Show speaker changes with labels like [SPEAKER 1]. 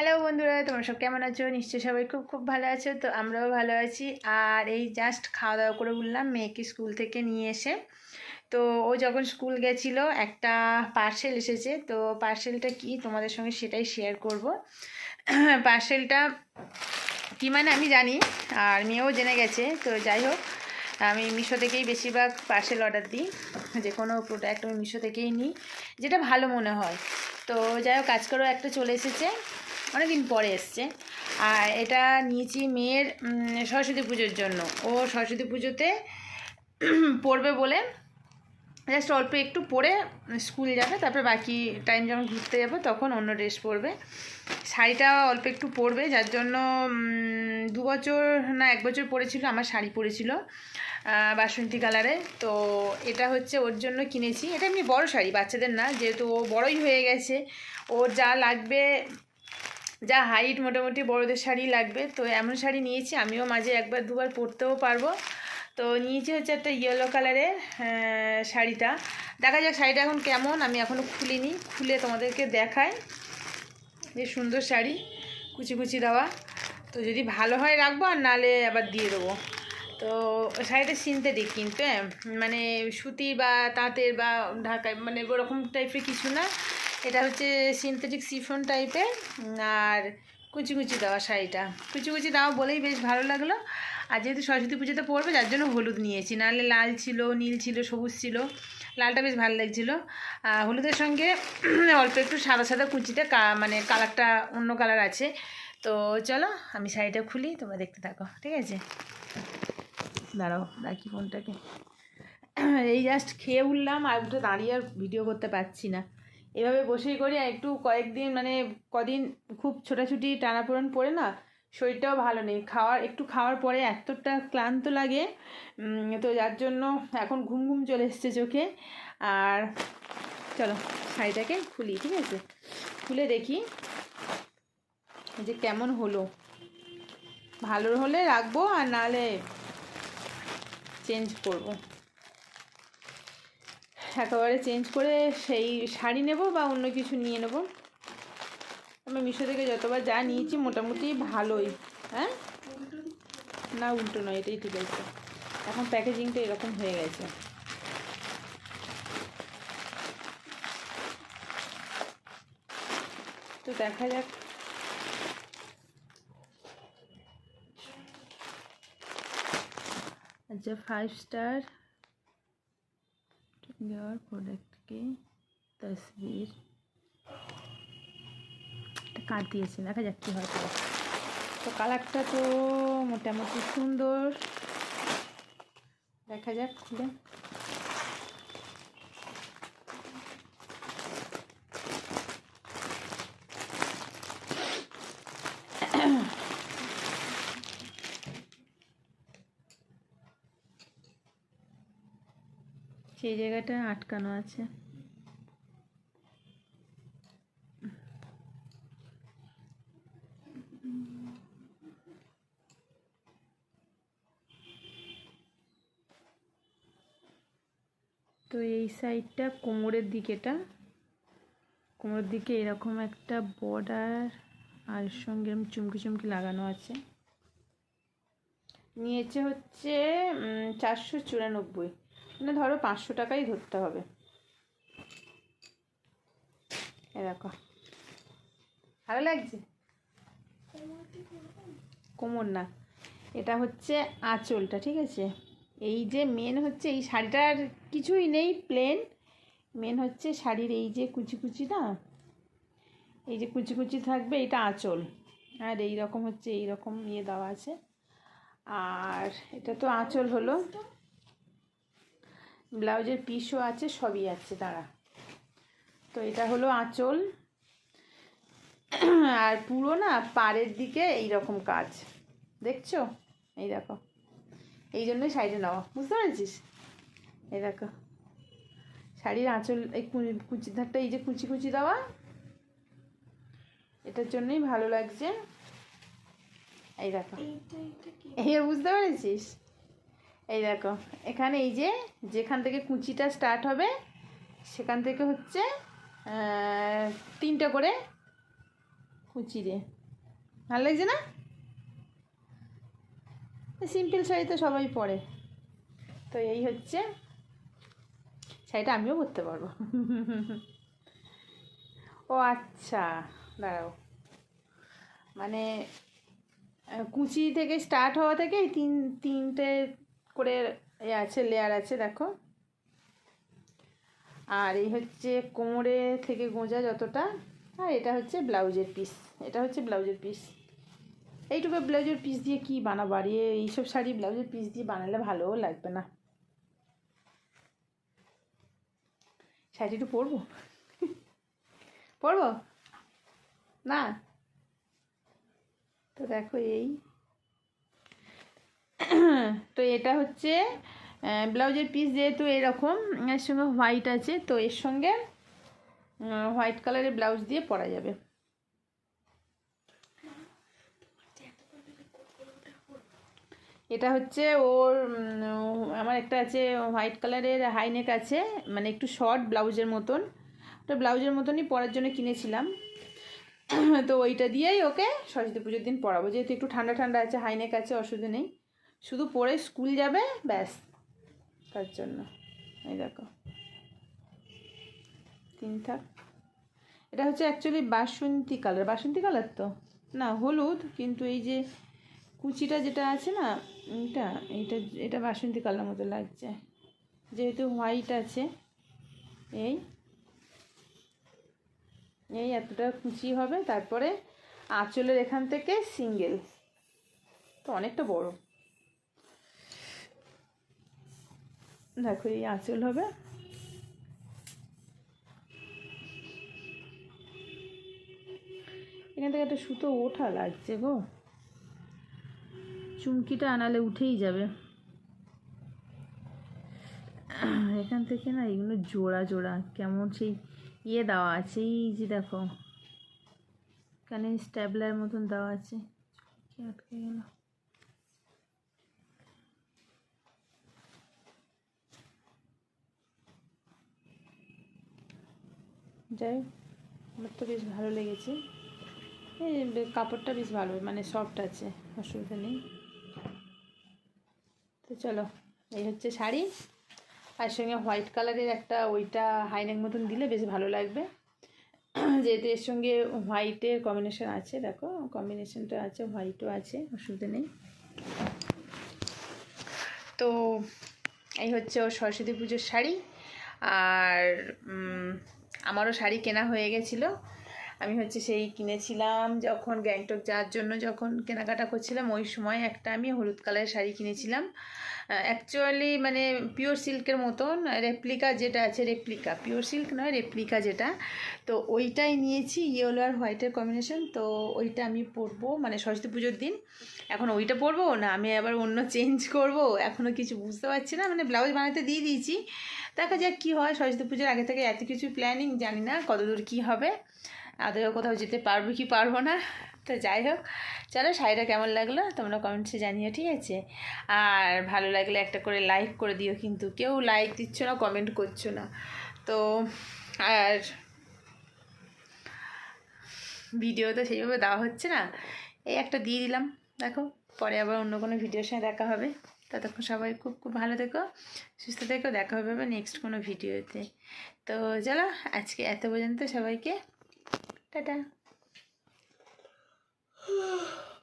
[SPEAKER 1] Hello বন্ধুরা, তোমরা সব কেমন আছো? নিশ্চয়ই সবাই খুব খুব ভালো আছো, তো আমরাও ভালো আছি। আর এই জাস্ট খাওয়া দাওয়া করে বললাম মেয়েকে স্কুল থেকে নিয়ে এসে। তো ও যখন স্কুল গেছিল, একটা পার্সেল এসেছে, তো পার্সেলটা কি তোমাদের সঙ্গে সেটাই শেয়ার করব। পার্সেলটা কী মানে আমি জানি, আর মেয়েও জেনে গেছে, তো যাই হোক, আমি মিশো থেকেই বেশিরভাগ পার্সেল অর্ডার দিই। যে কোনো প্রোডাক্ট আমি মিশো থেকেই নিই, যেটা ভালো মনে হয়। তো যাই হোক কাজ করেও একটা চলে এসেছে। অনেকদিন পরে এসছে। আর এটা নিয়েছি মেয়ের সরস্বতী পুজোর জন্য। ও সরস্বতী পুজোতে পড়বে বলে জাস্ট অল্প একটু পরে স্কুল যাবে, তারপরে বাকি টাইম যখন ঘুরতে যাব তখন অন্য ড্রেস পরবে। শাড়িটা অল্প একটু পরবে, যার জন্য দু বছর না, এক বছর পরেছিল, আমার শাড়ি পরেছিল বাসন্তী কালারে। তো এটা হচ্ছে ওর জন্য কিনেছি। এটা এমনি বড় শাড়ি, বাচ্চাদের না, যেহেতু ও বড়ই হয়ে গেছে, ওর যা লাগবে যা হাইট মোটামুটি বড়দের শাড়ি লাগবে। তো এমন শাড়ি নিয়েছি, আমিও মাঝে একবার দুবার পরতেও পারব। তো নিয়েছি হচ্ছে একটা ইয়েলো কালারের শাড়িটা। দেখা যাক শাড়িটা এখন কেমন, আমি এখনও খুলিনি। খুলে তোমাদেরকে দেখাই। যে সুন্দর শাড়ি, কুচি কুচি দেওয়া। তো যদি ভালো হয় রাখব, আর নালে আবার দিয়ে দেবো। তো শাড়িটা সিনথেটিক কিন্তু হ্যাঁ। মানে সুতি বা তাঁতের বা ঢাকায় মানে ওরকম টাইপের কিছু না। এটা হচ্ছে সিনথেটিক সিফন টাইপের আর কুচি কুচি দেওয়া শাড়িটা। কুচি কুচি দেওয়া বলেই বেশ ভালো লাগল। আর যেহেতু সরস্বতী পুজোতে পড়বে যার জন্য হলুদ নিয়েছি। নাহলে লাল ছিল, নীল ছিল, সবুজ ছিল, লালটা বেশ ভালো লাগছিল। হলুদের সঙ্গে অল্প একটু সাদা সাদা কুচিটা মানে কালারটা অন্য কালার আছে। তো চলো, আমি শাড়িটা খুলি, তোমরা দেখতে থাকো, ঠিক আছে? দাঁড়াও, রাখি ফোনটাকে। এই জাস্ট খেয়ে উঠলাম, আর দাঁড়িয়ে আর ভিডিও করতে পারছি না। এভাবে বসেই করি আর একটু কয়েকদিন মানে কদিন খুব ছোটাছুটি, টানাপোড়ন পড়ে না, শরীরটাও ভালো নেই। খাওয়ার, একটু খাওয়ার পরে এতটা ক্লান্ত লাগে তো যার জন্য এখন ঘুম ঘুম চলে এসছে চোখে। আর চলো শাড়িটাকে খুলি, ঠিক আছে? খুলে দেখি যে কেমন হলো। ভালো হলে রাখব আর নাহলে চেঞ্জ করব। একেবারে চেঞ্জ করে সেই শাড়ি নেব বা অন্য কিছু নিয়ে নেব। আমি মিশো থেকে যতবার যা নিয়েছি মোটামুটি ভালোই হ্যাঁ? না, উল্টো নয়, এটাই ঠিক আছে। এখন প্যাকেজিংটা এরকম হয়ে গেছে। তো দেখা যাক। আচ্ছা ফাইভ স্টার योर प्रोडक्ट की तस्वीर এটা কাট দিয়েছে দেখা যাক কী হয় পরে। তো কালারটা তো মোটামুটি সুন্দর দেখা যাক খুলে সেই জায়গাটা আটকানো আছে। তো এই সাইডটা কোমরের দিকেটা। কোমরের দিকে এরকম একটা বর্ডার আর সঙ্গে এরকম চুমকি চুমকি লাগানো আছে। নিয়েছে হচ্ছে চারশো চুরানব্বই। মানে ধরো পাঁচশো টাকাই ধরতে হবে। এ দেখো। ভালো লাগছে? কোমর না। এটা হচ্ছে আঁচলটা, ঠিক আছে? এই যে মেন হচ্ছে এই শাড়িটার কিছুই নেই প্লেন মেন হচ্ছে শাড়ির এই যে কুচি কুচি না? এই যে কুচি কুচি থাকবে, এটা আঁচল। আর এই রকম হচ্ছে এই রকম ইয়ে দেওয়া আছে। আর এটা তো আঁচল হলো। ব্লাউজের পিসও আছে সবই আছে দাঁড়া। তো এটা হলো আঁচল। আর পুরো না পাড়ের দিকে এই রকম কাজ। দেখছ? এই দেখো। এই জন্যই শাড়িটা নেওয়া বুঝতে পেরেছিস? এই দেখো। শাড়ির আঁচল এই কুচি ধারটা এই যে কুচি কুচি দেওয়া এটার জন্যই ভালো লাগছে। এই দেখো। এই বুঝতে পেরেছিস? এই দেখো, এখানে এই যে যেখান থেকে কুচিটা স্টার্ট হবে, সেখান থেকে হচ্ছে তিনটে করে কুচি রে ভালো লাগছে না? সিম্পল শাড়ি তো সবাই পরে। তো এই হচ্ছে শাড়িটা আমিও পরতে পারব। ও আচ্ছা দাঁড়াও। মানে কুচি থেকে স্টার্ট হওয়া থেকে এই তিন, তিনটে করে এ আছে লেয়ার আছে, দেখো। আর এই হচ্ছে কোমরে থেকে গোঁজা যতটা, আর এটা হচ্ছে ব্লাউজের পিস এটা হচ্ছে ব্লাউজের পিস এইটুকু ব্লাউজের পিস দিয়ে কি বানাবো? আর এইসব শাড়ি ব্লাউজের পিস দিয়ে বানালে ভালোও লাগবে না। শাড়িটা একটু পরবো? পরবো? না? তো দেখো এই তো এটা হচ্ছে ব্লাউজের পিস যেহেতু এরকম, এর সঙ্গে হোয়াইট আছে, তো এর সঙ্গে হোয়াইট কালারের ব্লাউজ দিয়ে পরা যাবে। এটা হচ্ছে ওর আমার একটা আছে হোয়াইট কালারের হাইনেক আছে মানে একটু শর্ট ব্লাউজের মতন। ওটা ব্লাউজের মতনই পরার জন্য কিনেছিলাম। তো ওইটা দিয়েই ওকে সরস্বতী পুজোর দিন পরাবো। যেহেতু একটু ঠান্ডা ঠান্ডা আছে হাইনেক আছে, অসুবিধা নেই। শুধু পরে স্কুল যাবে, ব্যাস। তার জন্য। এই দেখো। তিন থাক। এটা হচ্ছে অ্যাকচুয়ালি বাসন্তী কালার। বাসন্তী কালার তো? না, হলুদ, কিন্তু এই যে কুচিটা যেটা আছে না, এটা এইটা এটা বাসন্তী কালার মতো লাগছে। যেহেতু হোয়াইট আছে, এই এই এতটা কুচি হবে। তারপরে আঁচলের এখান থেকে সিঙ্গেল তো অনেকটা বড়। দেখো, এই আঁচল হবে। এখান থেকে একটা সুতো ওঠা লাগছে গো। চুমকিটা আনালে উঠেই যাবে। এখান থেকে না এগুলো জোড়া জোড়া, কেমন সেই ইয়ে দেওয়া আছে, এই যে দেখো। কানে স্ট্যাবলার মতন দেওয়া আছে। আটকে গেল। যাই আমার তো বেশ ভালো লেগেছে। এই কাপড়টা বেশ ভালো মানে সফট আছে, অসুবিধা নেই। তো চলো, এই হচ্ছে শাড়ি। আর সঙ্গে হোয়াইট কালারের একটা ওইটা হাইনেক মতন দিলে বেশ ভালো লাগবে। যেহেতু এর সঙ্গে হোয়াইটের কম্বিনেশন আছে, দেখো কম্বিনেশনটা আছে হোয়াইটও আছে, অসুবিধা নেই। তো এই হচ্ছে ওর সরস্বতী পুজোর শাড়ি। আর আমারও শাড়ি কেনা হয়ে গেছিল। আমি হচ্ছে সেই কিনেছিলাম যখন গ্যাংটক যাওয়ার জন্য যখন কেনাকাটা করছিলাম, ওই সময় একটা আমি হলুদ কালারের শাড়ি কিনেছিলাম। অ্যাকচুয়ালি মানে পিওর সিল্কের মতন রেপ্লিকা যেটা আছে রেপ্লিকা পিওর সিল্ক নয় রেপ্লিকা যেটা। তো ওইটাই নিয়েছি ইয়েলো আর হোয়াইটের কম্বিনেশন তো ওইটা আমি পরবো মানে সরস্বতী পুজোর দিন। এখন ওইটা পরবো না, আমি আবার অন্য চেঞ্জ করব এখনও কিছু বুঝতে পারছি না মানে ব্লাউজ বানাতে দিয়ে দিয়েছি। দেখা যাক কী হয়। সরস্বতী পুজোর আগে থেকে এত কিছু প্ল্যানিং জানি না কতদূর কী হবে। আদৌ কোথাও যেতে পারব কি পারব না। তো যাই হোক, চলো শাড়িটা কেমন লাগল তোমরা কমেন্টসে জানিও, ঠিক আছে? আর ভালো লাগলে একটা করে লাইক করে দিও কিন্তু। কেউ লাইক দিচ্ছ না কমেন্ট করছ না। তো আর ভিডিও তো সেইভাবে দেওয়া হচ্ছে না। এই একটা দিয়ে দিলাম, দেখো। পরে আবার অন্য কোনো ভিডিওর সঙ্গে দেখা হবে। ততক্ষণ সবাই খুব খুব ভালো থেকো, সুস্থ থেকো, দেখা হবে নেক্সট কোনো ভিডিওতে। তো চলো, আজকে এত পর্যন্ত সবাইকে, টাটা।